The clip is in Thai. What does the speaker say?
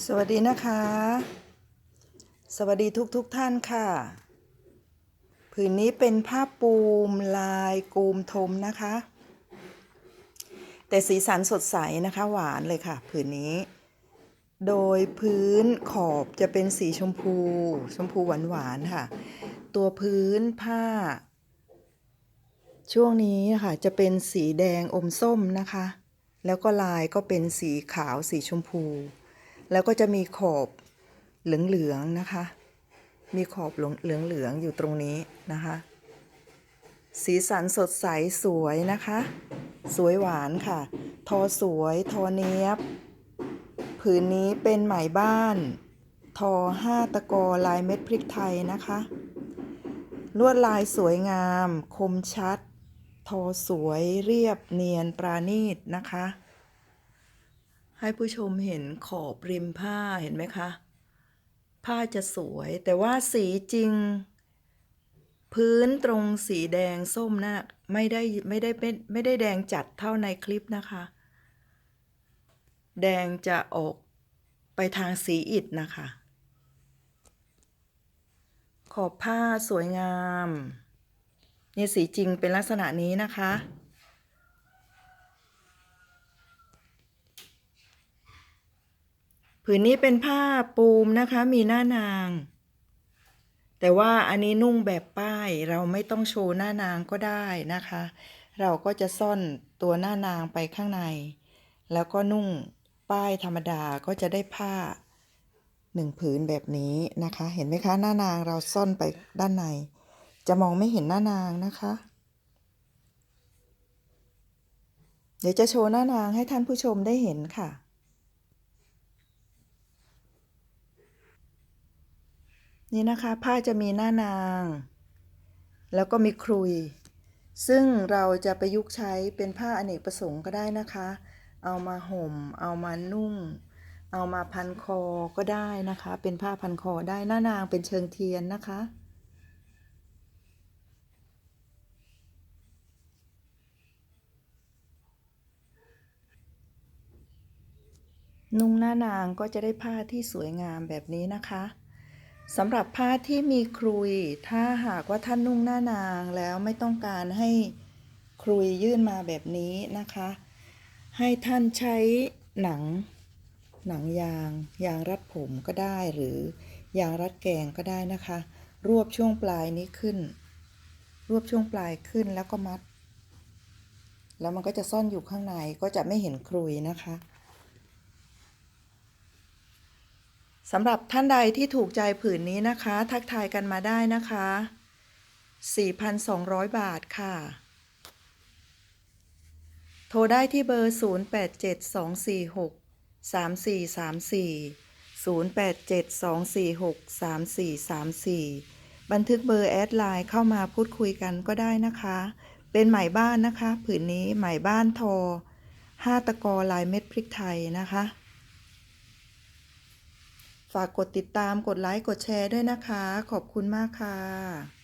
สวัสดีนะคะ สวัสดีทุกทุกท่านค่ะ ผืนนี้เป็นผ้าปูมลายกูมทมนะคะ แต่สีสันสดใสนะคะหวานเลยค่ะ ผืนนี้ โดยพื้นขอบจะเป็นสีชมพู ชมพูหวานหวานค่ะ ตัวพื้นผ้า ช่วงนี้ค่ะจะเป็นสีแดงอมส้มนะคะ แล้วก็ลายก็เป็นสีขาวสีชมพู แล้วก็จะมีขอบเหลืองๆนะคะ มีขอบเหลืองๆอยู่ตรงนี้นะคะ สีสันสดใสสวยนะคะ สวยหวานค่ะ ทอสวยทอเนี้ยบ ผืนนี้เป็นไหมบ้าน ทอห้าตะกอลายเม็ดพริกไทยนะคะ ลวดลายสวยงาม คมชัด ทอสวยเรียบเนียนปราณีตนะคะ ให้ผู้ชมเห็นขอบริมผ้าเห็นไหมคะ ผ้าจะสวยแต่ว่าสีจริง พื้นตรงสีแดงส้มนะ่ะไม่ได้ไม่ได้เป็นไม่ได้แดงจัดเท่าในคลิปนะคะ แดงจะออกไปทางสีอิฐนะคะ ขอบผ้าสวยงามนี่สีจริงเป็นลักษณะนี้นะคะ ผืนนี้เป็นผ้าปูมนะคะมีหน้านาง แต่ว่าอันนี้นุ่งแบบป้ายเราไม่ต้องโชว์หน้านางก็ได้นะคะ เราก็จะซ่อนตัวหน้านางไปข้างใน แล้วก็นุ่งป้ายธรรมดาก็จะได้ผ้าหนึ่งผืนแบบนี้นะคะ เห็นไหมคะหน้านางเราซ่อนไปด้านใน จะมองไม่เห็นหน้านางนะคะ เดี๋ยวจะโชว์หน้านางให้ท่านผู้ชมได้เห็นค่ะ นี่นะคะ ผ้าจะมีหน้านาง แล้วก็มีครุย ซึ่งเราจะประยุกต์ใช้เป็นผ้าอเนกประสงค์ก็ได้นะคะ เอามาห่ม เอามานุ่ง เอามาพันคอก็ได้นะคะ เป็นผ้าพันคอได้หน้านางเป็นเชิงเทียนนะคะนุ่งหน้านางก็จะได้ผ้าที่สวยงามแบบนี้นะคะ สำหรับผ้าที่มีครุย ถ้าหากว่าท่านนุ่งหน้านางแล้วไม่ต้องการให้ครุยยื่นมาแบบนี้นะคะ ให้ท่านใช้หนัง หนังยาง ยางรัดผมก็ได้หรือยางรัดแกงก็ได้นะคะ รวบช่วงปลายนี้ขึ้น รวบช่วงปลายขึ้นแล้วก็มัด แล้วมันก็จะซ่อนอยู่ข้างในก็จะไม่เห็นครุยนะคะ สำหรับท่านใดที่ถูกใจผืนนี้นะคะ ทักทายกันมาได้นะคะ 4,200 บาทค่ะ โทรได้ที่เบอร์ 0872463434 0872463434 บันทึกเบอร์แอดไลน์เข้ามาพูดคุยกันก็ได้นะคะ เป็นไหมบ้านนะคะ ผืนนี้ไหมบ้านทอ5ตะกอลายเม็ดพริกไทยนะคะ ฝากกดติดตามกดไลค์กดแชร์ด้วยนะคะ ขอบคุณมากค่ะ